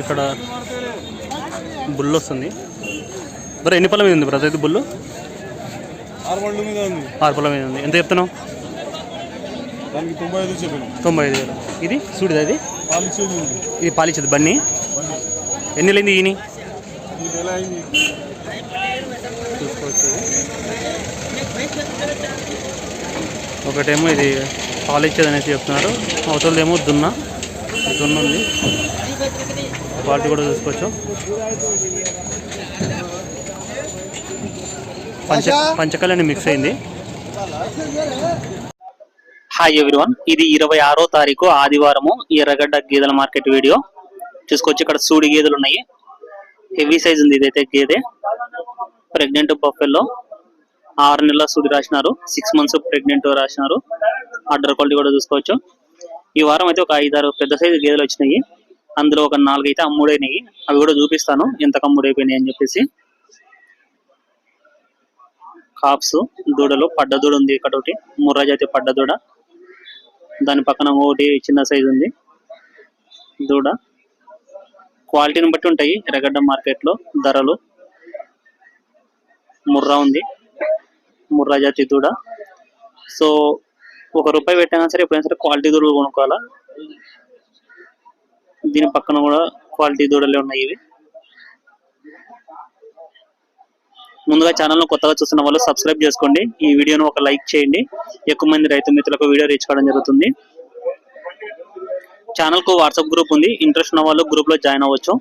ఇక్కడ బుల్ వస్తుంది బ్రో ఎన్ని పళ్ళ మీద ఉంది బ్రదర్ ఇది బుల్లు? ఆరు పళ్ళు మీద ఉంది. ఎంత చెప్తున్నావు? దానికి తొంభై ఐదు వేలు. ఇది? చూడదా ఇది? ఇది పాలిచ్చేది బన్నీ? ఎన్ని లేని ఈయన? ఈ చూసుకోవచ్చు ఒకటేమో ఇది పాలిచ్చేది అనేసి చెప్తున్నారు. అవతలదేమో దున్న. దున్న ఉంది. క్వాలిటీ కూడా చూసుకోవచ్చు. పంచ పంచకళ్యాణి మిక్స్ అయింది. హాయ్ ఎవ్రీవన్ ఇది ఇరవై ఆరో తారీఖు ఆదివారము ఎర్రగడ్డ గేదెల మార్కెట్ వీడియో. చూసుకోవచ్చు ఇక్కడ సూడి గేదెలు ఉన్నాయి. హెవీ సైజ్ ఉంది ఇదైతే గేదె. ప్రెగ్నెంట్ బఫెల్లో ఆరు నెలల సూడి రాసినారు. సిక్స్ మంత్స్ ప్రెగ్నెంట్ రాసినారు. ఆర్డర్ క్వాలిటీ కూడా చూసుకోవచ్చు. ఈ వారం అయితే ఒక ఐదారు పెద్ద సైజు గేదెలు వచ్చినాయి. అందులో ఒక నాలుగు అయితే అమ్ముడైనాయి. అవి కూడా చూపిస్తాను. ఎంత అమ్ముడైపోయినాయి అని చెప్పేసి. కాప్స్ దూడలు పడ్డ దూడ ఉంది ఇక్కడ ఒకటి. ముర్రా జాతి పడ్డ దూడ. దాని పక్కన ఒకటి చిన్న సైజు ఉంది. దూడ. క్వాలిటీని బట్టి ఉంటాయి. ఎర్రగడ్డ మార్కెట్లో ధరలు. ముర్రా ఉంది. ముర్రా జాతి దూడ. సో ఒక రూపాయి పెట్టినా సరే ఎప్పుడైనా సరే క్వాలిటీ దూడలు కొనుక్కోవాలా? దీని పక్కన కూడా క్వాలిటీ దూడలే ఉన్నాయి ఇవి. ముందుగా ఛానల్ కొత్తగా చూస్తున్న వాళ్ళు సబ్స్క్రైబ్ చేసుకోండి. ఈ వీడియోను ఒక లైక్ చేయండి. ఎక్కువ మంది రైతు మిత్రులకు వీడియో రీచ్ కావడం జరుగుతుంది. ఛానల్కు వాట్సాప్ గ్రూప్ ఉంది. ఇంట్రెస్ట్ ఉన్న వాళ్ళు గ్రూప్లో జాయిన్ అవ్వచ్చు.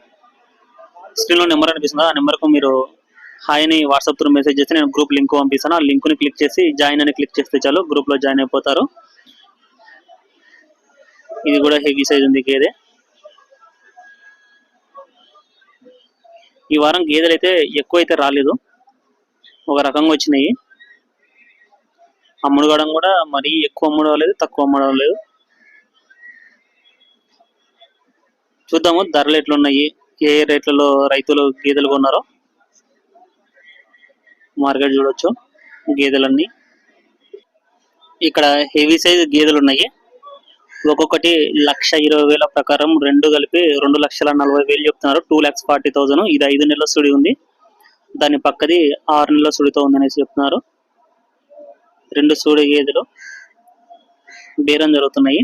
స్క్రీన్లో నెంబర్ అనిపిస్తుంది? ఆ నెంబర్కు మీరు హాయ్ అని వాట్సాప్ త్రూ మెసేజ్ చేస్తే నేను గ్రూప్ లింక్ పంపిస్తాను. ఆ లింక్ని క్లిక్ చేసి జాయిన్ అని క్లిక్ చేస్తే చాలు గ్రూప్లో జాయిన్ అయిపోతారు. ఇది కూడా హెవీ సైజ్ ఉంది గేదే ఈ వారం గేదెలు అయితే ఎక్కువ అయితే రాలేదు. ఒక రకంగా వచ్చినాయి. అమ్ముడుగడం కూడా మరీ ఎక్కువ అమ్మడం లేదు తక్కువ అమ్మడం లేదు చూద్దాము ధరలు ఎట్లున్నాయి ఏ రేట్లలో రైతులు గేదెలు కొన్నారో. మార్కెట్ చూడొచ్చు గేదెలన్నీ. ఇక్కడ హెవీ సైజ్ గేదెలు ఉన్నాయి. ఒక్కొక్కటి లక్ష ఇరవై వేల ప్రకారం రెండు కలిపి రెండు లక్షల నలభై వేలు చెప్తున్నారు. టూ ల్యాక్స్ ఫార్టీ థౌసండ్ ఇది ఐదు నెలల సుడి ఉంది. దాని పక్కది ఆరు నెలల సుడితో ఉందనేసి చెప్తున్నారు. రెండు సూడి గేదెలు బేరం జరుగుతున్నాయి.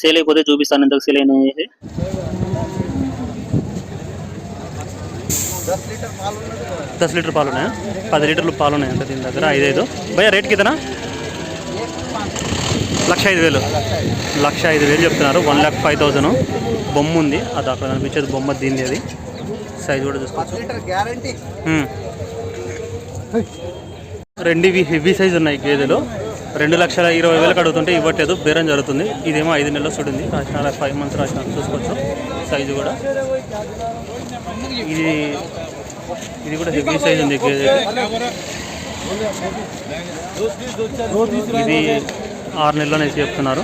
సేల్ అయిపోతే చూపిస్తాను ఇంతకు సేల్ అయినది దస్ లీటర్ పాలు ఉన్నాయా పది లీటర్లు పాలు ఉన్నాయి అంటే దీని దగ్గర ఐదైదు. భయ రేట్కి ఇదనా? లక్ష ఐదు వేలు. లక్ష ఐదు వేలు చెప్తున్నారు. One lakh five thousand. బొమ్మ ఉంది. అది అక్కడ కనిపించేది బొమ్మ దీనిది అది. సైజ్ కూడా చూసుకోవచ్చు. రెండు ఇవి హెవీ సైజ్ ఉన్నాయి గేదెలు. రెండు లక్షల ఇరవై వేలకు అడుగుతుంటే ఇవ్వట్లేదు. బేరం జరుగుతుంది. ఇదేమో ఐదు నెలల సుడింది. రాసిన ఫైవ్ మంత్స్ రాసిన చూసుకోవచ్చు. సైజు కూడా. ఇది ఇది కూడా హెవీ సైజ్ ఉంది గేదె ఇది ఆరు నెలలు అనేసి చెప్తున్నారు.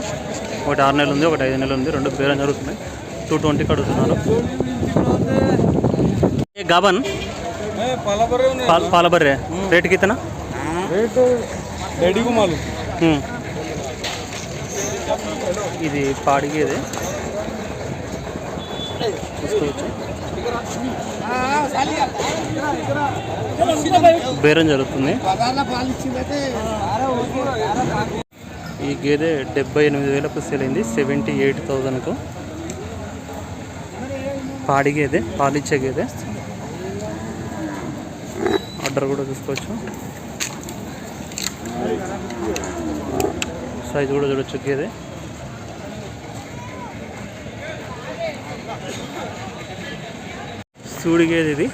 ఒకటి ఆరు నెలలు ఉంది ఒకటి ఐదు నెలలు ఉంది. రెండు బేరం జరుగుతున్నాయి. టూ ట్వంటీకి అడుగుతున్నారు ఏ గాబన్? పాలబర్రే. రేటుకి ఇతనా రేటు ఉమ్. ఇది పాడిగేదే బేరం జరుగుతుంది. ఈ గేదె డెబ్బై ఎనిమిది వేలకు సేల్ అయింది. సెవెంటీ ఎయిట్ థౌజండ్కు పాడి గేదె పాలిచ్చే గేదె. ఆర్డర్ కూడా చూసుకోవచ్చు. సైజ్ కూడా చూడొచ్చు గేదె. సూడి గేదె ఇది.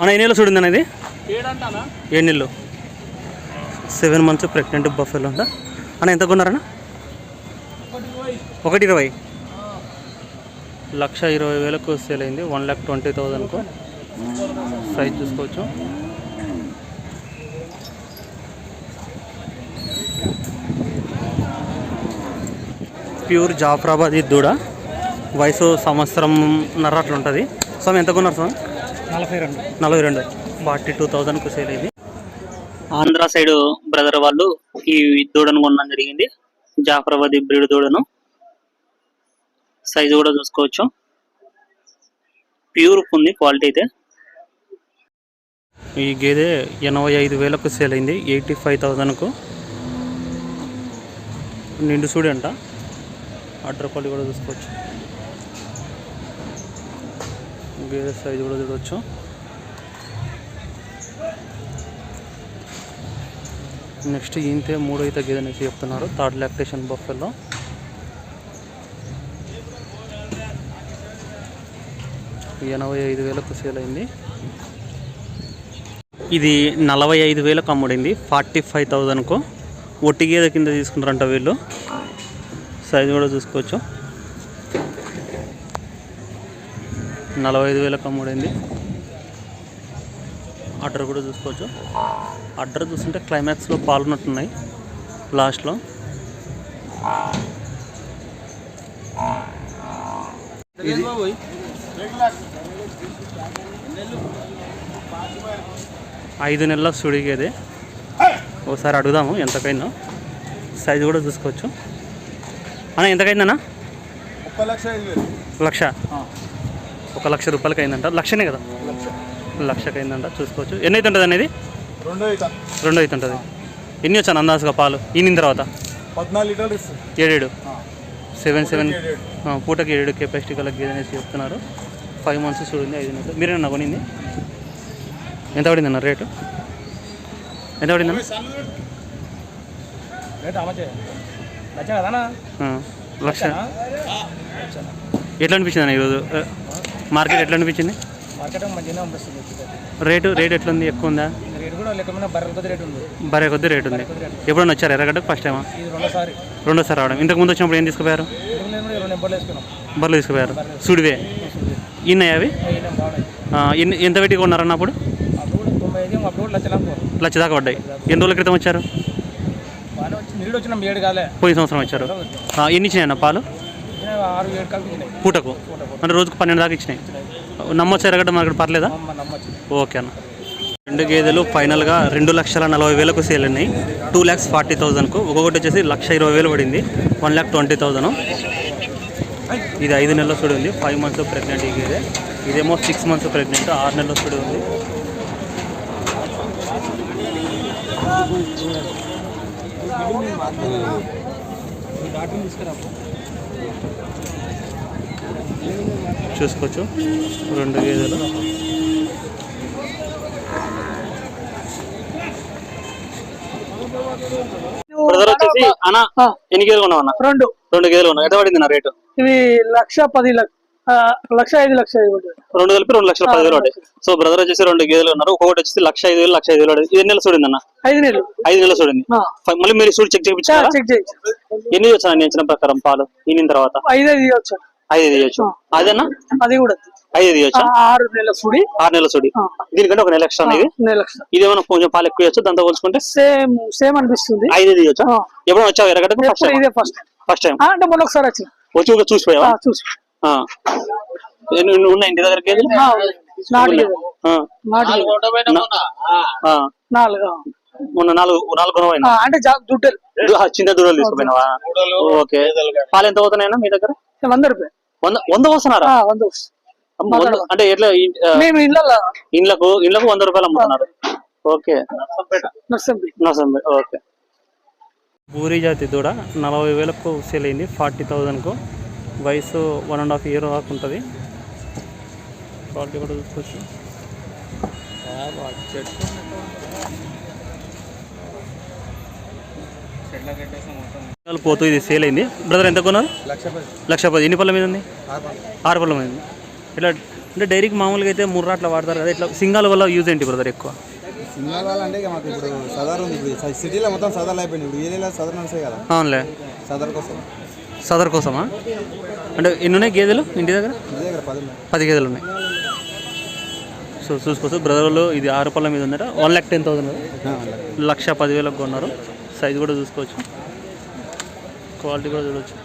అన్న ఎన్ని నెలలు చూడింది ఇది? ఏడు నెలలు. సెవెన్ మంత్స్ ప్రెగ్నెంట్ బఫెల్ ఉందా? అన్న ఎంత కొన్నారన్న? ఒకటి ఇరవై. లక్ష ఇరవై వేలకు సేల్ అయింది. వన్ ల్యాక్ ట్వంటీ థౌజండ్కు. సైజ్ చూసుకోవచ్చు. ప్యూర్ జాఫరాబాద్ ఇది దూడ. వయసు సంవత్సరం నర అట్లా ఉంటుంది స్వామి ఎంత కొన్నారు స్వామి? నలభై రెండు. నలభై రెండు. ఫార్టీ టూ థౌజండ్కు సేల్ అయింది. ఆంధ్ర సైడ్ బ్రదర్ వాళ్ళు ఈ దూడను కొనడం జరిగింది. జాఫరాబాద్ బ్రీడ్ దూడను. సైజు కూడా చూసుకోవచ్చు. ప్యూర్ ఉంది క్వాలిటీ అయితే. ఈ గేదె ఎనభై ఐదు వేలకు సేల్ అయింది. ఎయిటీ ఫైవ్ థౌజండ్కు నిండు సూడి అంట. క్వాలిటీ కూడా చూసుకోవచ్చు. గేదె సైజు కూడా చూడవచ్చు నెక్స్ట్ ఇంతే మూడో అయితే గేదె నుంచి చెప్తున్నారు. Third lactation buffalo. ఎనభై ఐదు వేలకు సేల్ అయింది. ఇది నలభై ఐదు వేలకు అమ్ముడింది. Forty five థౌజండ్కు. ఒట్టి గేదె కింద తీసుకుంటారంట వీళ్ళు. సైజు కూడా చూసుకోవచ్చు. నలభై ఐదు వేలకు అమ్ముడింది. ఆర్డర్ కూడా చూసుకోవచ్చు. అడ్డర్ చూస్తుంటే క్లైమాక్స్లో పాల్గొన్నట్టున్నాయి లాస్ట్లో ఇది ఐదు నెలల సుడిగేది. ఒకసారి అడుగుదాము ఎంతకైందో. సైజు కూడా చూసుకోవచ్చు. అన్న ఎంతకైందన్నా? లక్ష ఒక లక్ష రూపాయలకి అయిందంట లక్షనే కదా? లక్షకి అయిందంట చూసుకోవచ్చు. ఎన్ని అయితే ఉంటుంది అనేది రెండో అయితే ఉంటుంది. ఎన్ని వచ్చాను అందాజుగా పాలు? ఈనిన తర్వాత? పద్నాలుగు లీటర్లు ఇస్తుంది. ఏడేడు. Seven seven. ఏడేడు. పూటకి ఏడు కెపాసిటీ గల గేదె అనేసి చెప్తున్నారు. ఫైవ్ మంత్స్ చూడింది ఐదు నెలలు. మీరేనా కొనింది? ఎంత పడింది అన్న రేటు? ఎంత పడింది లక్ష ఎట్లా అనిపించింది అన్న ఈరోజు? మార్కెట్ ఎట్లా అనిపించింది? రేటు రేట్ ఎట్లా ఉంది ఎక్కువ ఉందా? కూడా లెక్కమైన బర్రెల కొద్ది రేట్ ఉంది. బరే కొద్ది రేట్ ఉంది. ఎప్పుడన్నా వచ్చారు ఎర్రగడ్డకు ఫస్ట్ టైమా ఇది రెండోసారి రెండోసారి రావడం. ఇంతకు ముందు వచ్చినప్పుడు ఏం తీసుకుపోయారు? రెండు వేసుకున్నాం. బర్రెలు తీసుకుపోయారు. సుడివే. ఇన్నాయి అవి? ఎంత పెట్టి కొన్నారన్న అప్పుడు? లక్ష దాకా పడ్డాయి. ఎన్ని రోజుల క్రితం వచ్చారు? పోయిన సంవత్సరం వచ్చారు. ఎన్ని ఇచ్చినాయి అన్న పాలు? పూటకు. అంటే రోజుకు పన్నెండు దాకా ఇచ్చినాయి. నమ్మొచ్చు ఎరగడ్డ మార్కెట్ పర్లేదా? ఓకే అన్న. రెండు గేదెలు ఫైనల్గా రెండు లక్షల నలభై వేలకు సేల్ అయినాయి. టూ ల్యాక్స్ ఫార్టీ థౌజండ్కు ఒక్కొక్కటి వచ్చేసి లక్ష ఇరవై వేలు పడింది. వన్ ల్యాక్ ట్వంటీ థౌజండ్ ఇది ఐదు నెలల సుడి ఉంది. ఫైవ్ మంత్స్ ప్రెగ్నెంట్ ఈ గేదె. ఇదేమో సిక్స్ మంత్స్ ప్రెగ్నెంట్ ఆరు నెలల సుడి ఉంది. చూసుకోవచ్చు. రెండు గేదెలు. బ్రదర్ వచ్చేసి అన్న ఎన్ని గేదెలు ఉన్నావు అన్న? రెండు. రెండు గేదెలు ఉన్నాయి ఎంత పడింది నా రేటు? ఇవి లక్ష పది లక్ష ఐదు లక్ష ఐదు. రెండు కలిపి రెండు లక్షల పది వేలు పడ్డాయి. సో బ్రదర్ వచ్చేసి రెండు గేదెలు ఉన్నారు. ఒక్కొక్కటి వచ్చేసి లక్ష ఐదు వేలు లక్ష ఐదు వేలు ఇది ఎన్ని నెలలు చూడింది అన్న? ఐదు నెలలు. ఐదు నెలలు ఫై- మళ్ళీ మీరు సూడి చెక్ చేయించారా ఎన్ని వచ్చాను నేను ఇచ్చిన ప్రకారం పాలు? ఈనిన తర్వాత? ఐదు ఐదు ఇవ్వచ్చు. ఐదు తీయచ్చు అదేనా? అది కూడా ఐదు తీయచ్చు ఆరు నెలల సుడి. ఆరు నెలల సుడి. దీనికంటే ఒక నెల ఎక్స్ట్రా అనేది? నెల లక్ష ఇదేమైనా కొంచెం పాలు ఎక్కువ ఇవ్వచ్చు దాంతో పోల్చుకుంటే? సేమ్ సేమ్ అనిపిస్తుంది. ఐదు తీయచ్చు ఆ, ఎప్పుడు వచ్చావు టైం ఇదే ఫస్ట్ ఫస్ట్ టైం అంటే మొన్న ఒకసారి వచ్చిన. వచ్చి ఒక చూసి ఆ. ఎన్ని- ఎన్ని ఉన్నాయి ఇంటి దగ్గర గేదెలు. నాలుగు. మొన్న? నాలుగు నాలుగు కొనవైనా అంటే జా- దుడ్డలు. చిన్న దూడలు తీసుకుపోయినావా? ఓకే. పాలు ఎంత అవుతున్నాయన్నా మీ దగ్గర? వంద రూపాయలు. వంద వంద వస్తున్నారా వంద- అంటే ఎట్లా మేము ఇళ్ళ ఇండ్లకు ఇండ్లకు వంద రూపాయలు అమ్ముతున్నారు. ఓకే. ఓకే. పూరి జాతి దూడ నలభై వేలకు సేల్ అయింది ఫార్టీ థౌజండ్కు. వయసు వన్ అండ్ హాఫ్ ఇయర్ దాకా ఉంటుంది. క్వాలిటీ కూడా చూసుకోవచ్చు. పోతూ ఇది సేల్ అయింది. బ్రదర్ ఎంత కొన్నారు? లక్ష పది. ఎన్ని పళ్ళ మీద ఉంది. ఆరు పళ్ళ మీద ఉంది. ఇట్లా అంటే డైరీకి మామూలుగా అయితే ముర్రా అట్లా వాడతారు కదా ఇట్లా సింగాల వల్ల యూజ్ ఏంటి బ్రదర్ ఎక్కువ? సినిమాలు అంటే ఇక మాకు ఇప్పుడు సదర్ ఉంది ఇప్పుడు సిటీలో మొత్తం సదర్లు అయిపోయింది ఇప్పుడు ఏరియాలో సదర్ కదా. అవునులే. సదర్ కోసం. సదర్ కోసమా? అంటే ఎన్ని ఉన్నాయి గేదెలు ఇంటి దగ్గర? పది గేదెలు ఉన్నాయి. సో చూసుకోవచ్చు. బ్రదర్లు ఇది ఆరు పళ్ళ మీద ఉందట వన్ ల్యాక్ టెన్ థౌసండ్. లక్ష పదివేలకు కొన్నారు. సైజు కూడా చూసుకోవచ్చు. క్వాలిటీ కూడా చూడవచ్చు